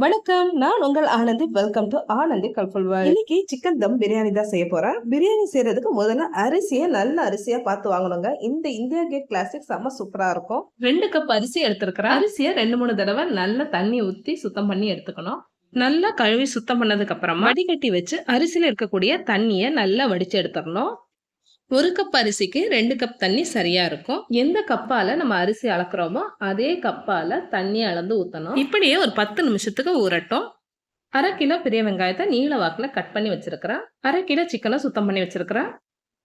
வணக்கம். நான் உங்கள் ஆனந்தி. வெல்கம் டு ஆனந்தி கல்ஃபுல் இன்னைக்கு சிக்கன் தம் பிரியாணி தான் செய்ய போறேன். பிரியாணி செய்யறதுக்கு முதல்ல அரிசியை நல்ல அரிசியா பார்த்து வாங்கணுங்க. இந்த இந்தியா கேட் கிளாசிக் செம்ம சூப்பரா இருக்கும். ரெண்டு கப் அரிசி எடுத்துருக்கிறேன். அரிசியை ரெண்டு மூணு தடவை நல்ல தண்ணி ஊற்றி சுத்தம் பண்ணி எடுத்துக்கணும். நல்லா கழுவி சுத்தம் பண்ணதுக்கு அப்புறமா வடிகட்டி வச்சு அரிசியில இருக்கக்கூடிய தண்ணியை நல்லா வடிச்சு எடுத்துடணும். ஒரு கப் அரிசிக்கு ரெண்டு கப் தண்ணி சரியா இருக்கும். எந்த கப்பால நம்ம அரிசி அளக்குறோமோ அதே கப்பால தண்ணி அளந்து ஊத்தணும். இப்படியே ஒரு பத்து நிமிஷத்துக்கு ஊறட்டும். அரை கிலோ பெரிய வெங்காயத்தை நீல வாக்கில் கட் பண்ணி வச்சிருக்கிறேன். அரை கிலோ சிக்கனை சுத்தம் பண்ணி வச்சிருக்கிறேன்.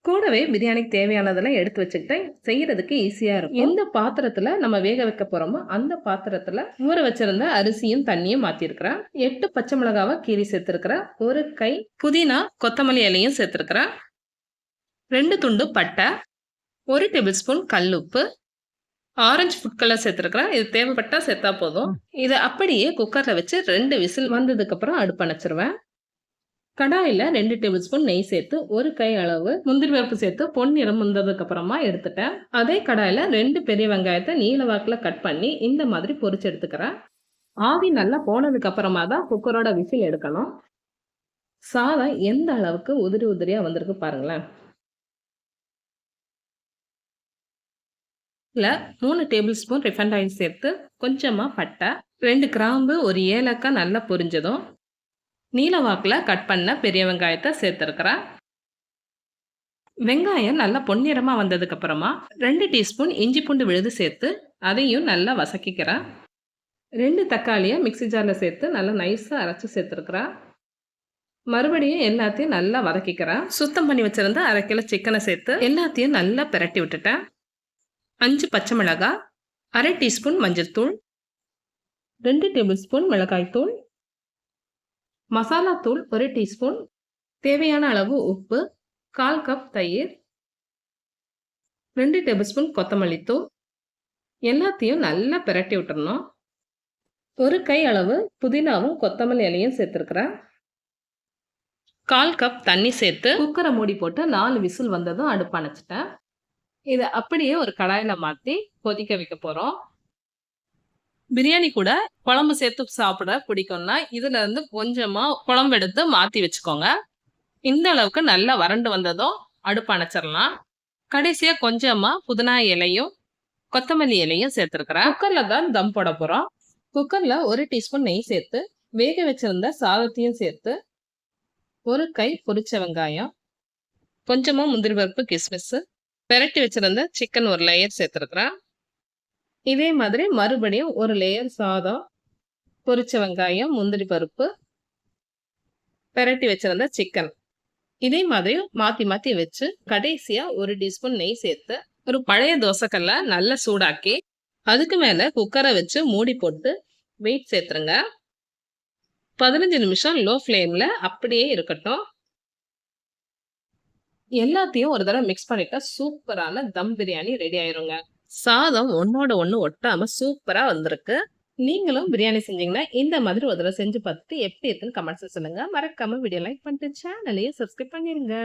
கூடவே பிரியாணிக்கு தேவையானதெல்லாம் எடுத்து வச்சுக்கிட்டேன். செய்யறதுக்கு ஈஸியா இருக்கும். எந்த பாத்திரத்துல நம்ம வேக வைக்க போறோமோ அந்த பாத்திரத்துல ஊற வச்சிருந்த அரிசியும் தண்ணியும் மாத்திருக்கிறேன். எட்டு பச்சை மிளகாவை கீரி சேர்த்திருக்கிறேன். ஒரு கை புதினா கொத்தமல்லி இலையும் சேர்த்திருக்கிறேன். ரெண்டு துண்டு பட்டை ஒரு டேபிள் ஸ்பூன் உப்பு ஆரஞ்சு ஃபுட் கலர் சேர்த்துருக்குறேன் இது தேவைப்பட்டா சேர்த்தா போதும். இதை அப்படியே குக்கரில் வச்சு ரெண்டு விசில் வந்ததுக்கப்புறம் அடுப்பு அணைச்சிருவேன். கடாயில் ரெண்டு டேபிள் ஸ்பூன் நெய் சேர்த்து ஒரு கை அளவு முந்திரி பருப்பு சேர்த்து பொன்னிறம் நிறம் வந்ததுக்கப்புறமா எடுத்துட்டேன். அதே கடாயில் ரெண்டு பெரிய வெங்காயத்தை நீல வாக்கில் கட் பண்ணி இந்த மாதிரி பொரிச்சு எடுத்துக்கிறேன். ஆவி நல்லா போனதுக்கு அப்புறமா தான் குக்கரோட விசில் எடுக்கணும். சாதம் எந்த அளவுக்கு உதிரி உதிரியாக வந்திருக்கு பாருங்களேன். இதில் மூணு டேபிள் ஸ்பூன் ரிஃபைண்ட் ஆயில் சேர்த்து கொஞ்சமாக பட்டை ரெண்டு கிராம்பு ஒரு ஏலக்காய் நல்லா பொரிஞ்சதும் நீல வாக்கில் கட் பண்ண பெரிய வெங்காயத்தை சேர்த்துருக்குறேன். வெங்காயம் நல்லா பொன்னிறமாக வந்ததுக்கப்புறமா ரெண்டு டீஸ்பூன் இஞ்சி பூண்டு விழுது சேர்த்து அதையும் நல்லா வசக்கிக்கிறேன். ரெண்டு தக்காளியை மிக்சி ஜாரில் சேர்த்து நல்லா நைஸாக அரைச்சி சேர்த்துருக்குறேன். மறுபடியும் எல்லாத்தையும் நல்லா வதக்கிக்கிறேன். சுத்தம் பண்ணி வச்சுருந்த அரை கிலோ சிக்கனை சேர்த்து எல்லாத்தையும் நல்லா பிரட்டி விட்டுட்டேன். அஞ்சு பச்சை மிளகாய் அரை டீஸ்பூன் மஞ்சள் தூள் ரெண்டு டேபிள் ஸ்பூன் மிளகாய்த்தூள் மசாலா தூள் ஒரு டீஸ்பூன் தேவையான அளவு உப்பு கால் கப் தயிர் ரெண்டு டேபிள் ஸ்பூன் கொத்தமல்லி தூள். எல்லாத்தையும் நல்லா பிரட்டி விட்டுறணும். ஒரு கை அளவு புதினாவும் கொத்தமல்லி இலையும் சேர்த்துருக்குறேன். கால் கப் தண்ணி சேர்த்து குக்கரை மூடி போட்டு நாலு விசில் வந்ததும் அடுப்பு அணைச்சிட்டேன். இதை அப்படியே ஒரு கடாயில் மாற்றி கொதிக்க வைக்க போகிறோம் பிரியாணி கூட குழம்பு சேர்த்து சாப்பிட பிடிக்கும்னா இதுல இருந்து கொஞ்சமாக குழம்பு எடுத்து மாற்றி வச்சுக்கோங்க. இந்த அளவுக்கு நல்லா வறண்டு வந்ததும் அடுப்பு அணைச்சிடலாம். கடைசியாக கொஞ்சமாக புதினா இலையும் கொத்தமல்லி இலையும் சேர்த்துருக்குறேன். குக்கரில் தான் தம் போட போகிறோம் குக்கரில் ஒரு டீஸ்பூன் நெய் சேர்த்து வேக வச்சிருந்த சாதத்தையும் சேர்த்து ஒரு கை பொரிச்ச வெங்காயம் கொஞ்சமாக முந்திரி பருப்பு கிஸ்மிஸ் பெரட்டி வச்சிருந்த சிக்கன் ஒரு லேயர் சேர்த்துருக்குறேன் இதே மாதிரி மறுபடியும் ஒரு லேயர் சாதம் பொரிச்ச வெங்காயம் முந்திரி பருப்பு பெரட்டி வச்சிருந்த சிக்கன் இதே மாதிரி மாற்றி மாற்றி வச்சு கடைசியாக ஒரு டீஸ்பூன் நெய் சேர்த்து ஒரு பழைய தோசைக்கல்ல நல்லா சூடாக்கி அதுக்கு மேலே குக்கரை வச்சு மூடி போட்டு வெயிட் சேர்த்துருங்க. பதினஞ்சு நிமிஷம் லோ ஃப்ளேமில் அப்படியே இருக்கட்டும். எல்லாத்தையும் ஒரு தடவை மிக்ஸ் பண்ணிட்டா சூப்பரான தம் பிரியாணி ரெடி ஆயிருங்க. சாதம் ஒன்னோட ஒன்று ஒட்டாம சூப்பரா வந்திருக்கு. நீங்களும் பிரியாணி செஞ்சீங்கன்னா இந்த மாதிரி ஒரு தடவை செஞ்சு பார்த்துட்டு எப்படி இருக்குன்னு கமெண்ட்ஸ் சொல்லுங்க. மறக்காம வீடியோ லைக் பண்ணிட்டு சேனலையும் சப்ஸ்கிரைப் பண்ணிருங்க.